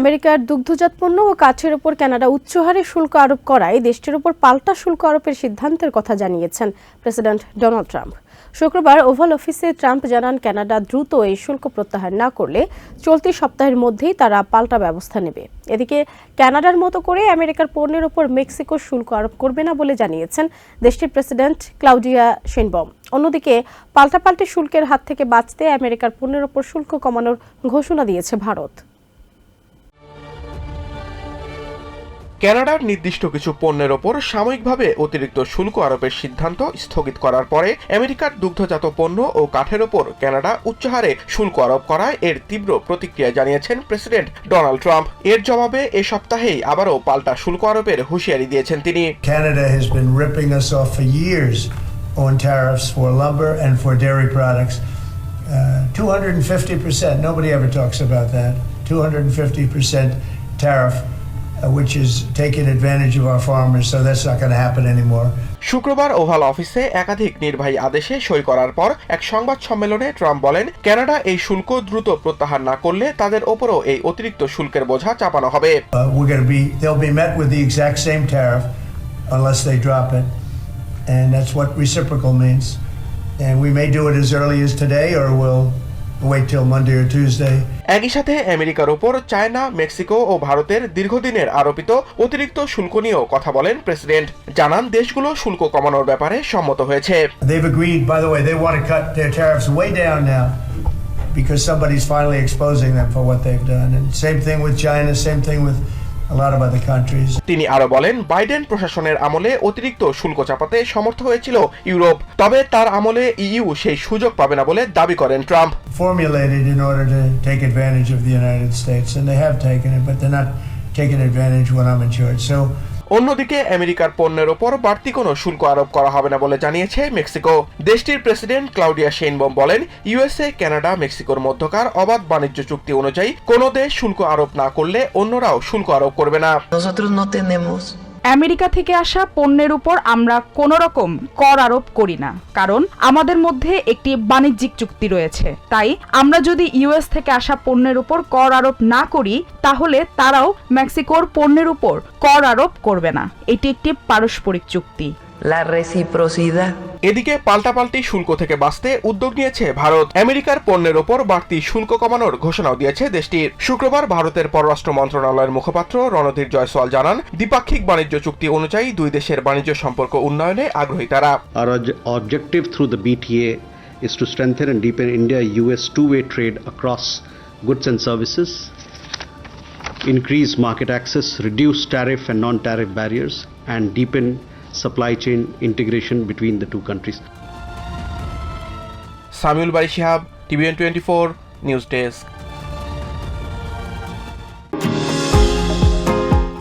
আমেরিকার দুগ্ধজাত পণ্য ও কাঠের ওপর কানাডা উচ্চ হারে শুল্ক আরোপ করায় দেশটির ওপর পাল্টা শুল্ক আরোপের সিদ্ধান্তের কথা জানিয়েছেন প্রেসিডেন্ট ডোনাল্ড ট্রাম্প। শুক্রবার ওভাল অফিসে ট্রাম্প জানান, কানাডা দ্রুত এই শুল্ক প্রত্যাহার না করলে চলতি সপ্তাহের মধ্যেই তারা পাল্টা ব্যবস্থা নেবে। এদিকে কানাডার মতো করে আমেরিকার পণ্যের ওপর মেক্সিকো শুল্ক আরোপ করবে না বলে জানিয়েছেন দেশটির প্রেসিডেন্ট ক্লাউডিয়া শেনবম। অন্যদিকে পাল্টাপাল্টি শুল্কের হাত থেকে বাঁচতে আমেরিকার পণ্যের ওপর শুল্ক কমানোর ঘোষণা দিয়েছে ভারত। কানাডার নির্দিষ্ট কিছু পণ্যের ওপর সাময়িকভাবে অতিরিক্ত শুল্ক আরোপের সিদ্ধান্ত স্থগিত করার পরে আমেরিকার দুগ্ধজাত পণ্য ও কাঠের ওপর কানাডা উচ্চহারে শুল্ক আরোপ করায় এর তীব্র প্রতিক্রিয়া জানিয়েছেন প্রেসিডেন্ট ডোনাল্ড ট্রাম্প এর জবাবে এ সপ্তাহেই আবারও পাল্টা শুল্ক আরোপের হুঁশিয়ারি দিয়েছেন তিনি Canada has been ripping us off for years on tariffs for lumber and for dairy products. Uh, 250%, nobody ever talks about that. 250% tariff, which is taking advantage of our farmers, so that's not going to happen anymore. শুক্রবার oval অফিসে একাধিক নির্বাহী আদেশে সই করার পর এক সংবাদ সম্মেলনে ট্রাম্প বলেন কানাডা এই শুল্ক দ্রুত প্রত্যাহার না করলে তাদের ওপরও এই অতিরিক্ত শুল্কের বোঝা চাপানো হবে Uh, we're going to be, they'll be met with the exact same tariff unless they drop it. And that's what reciprocal means. And we may do it as early as today, or we'll wait till Monday or Tuesday. একই সাথে আমেরিকার ওপর China Mexico ও ভারতের দীর্ঘদিনের আরোপিত অতিরিক্ত শুল্ক নিয়েও কথা বলেন প্রেসিডেন্ট জানান দেশগুলো শুল্ক কমানোর ব্যাপারে সম্মত হয়েছে They've agreed, by the way, they want to cut their tariffs way down now because somebody's finally exposing them for what they've done. And same thing with China, same thing with a lot of other countries. তিনি আরও বলেন Biden প্রশাসনের আমলে অতিরিক্ত শুল্ক চাপাতে সমর্থ হয়েছিল Europe তবে তার আমলে ইইউ সেই সুযোগ পাবে না বলে দাবি করেন Trump Formulated in order to take advantage of the United States, and they have taken it, but they're not taking advantage when I'm in charge. So অন্যদিকে আমেরিকার পণ্যের ওপর বাড়তি কোনো শুল্ক আরোপ করা হবে না বলে জানিয়েছে মেক্সিকো। দেশটির প্রেসিডেন্ট ক্লাউডিয়া শেইনবম বলেন, ইউএসএ, কানাডা, মেক্সিকোর মধ্যকার অবাধ বাণিজ্য চুক্তি অনুযায়ী কোনো দেশ শুল্ক আরোপ না করলে অন্যরাও শুল্ক আরোপ করবে না। আমেরিকা থেকে আসা পণ্যের উপর আমরা কোনো রকম কর আরোপ করি না। কারণ আমাদের মধ্যে একটি বাণিজ্যিক চুক্তি রয়েছে। তাই আমরা যদি ইউএস থেকে আসা পণ্যের উপর কর আরোপ না করি, তাহলে তারাও মেক্সিকোর পণ্যের উপর কর আরোপ করবে না। এটি একটি পারস্পরিক চুক্তি। লা রেসিপ্রোসিদা এদিকে পাল্টাপাল্টি শুল্ক থেকে বাঁচতে উদ্যোগ নিয়েছে ভারত। আমেরিকার পণ্যের ওপর বাড়তি শুল্ক কমানোর ঘোষণাও দিয়েছে দেশটির। শুক্রবার ভারতের পররাষ্ট্র মন্ত্রণালয়ের মুখপাত্র রণধীর জয়সওয়াল জানান দ্বিপাক্ষিক বাণিজ্য চুক্তি অনুযায়ী দুই দেশের বাণিজ্য সম্পর্ক উন্নয়নে আগ্রহী তারা। Objective through the BTA is to strengthen and deepen India US two way trade across goods and services increase market access reduce tariff and non tariff barriers and depend supply chain integration between the two countries. Samuel Bari Shihab, TVN News Desk.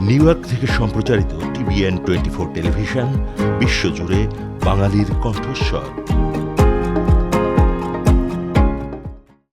New York থেকে সম্প্রচারিত TVN twenty four television বিশ্বজুড়ে বাঙালির কণ্ঠস্বর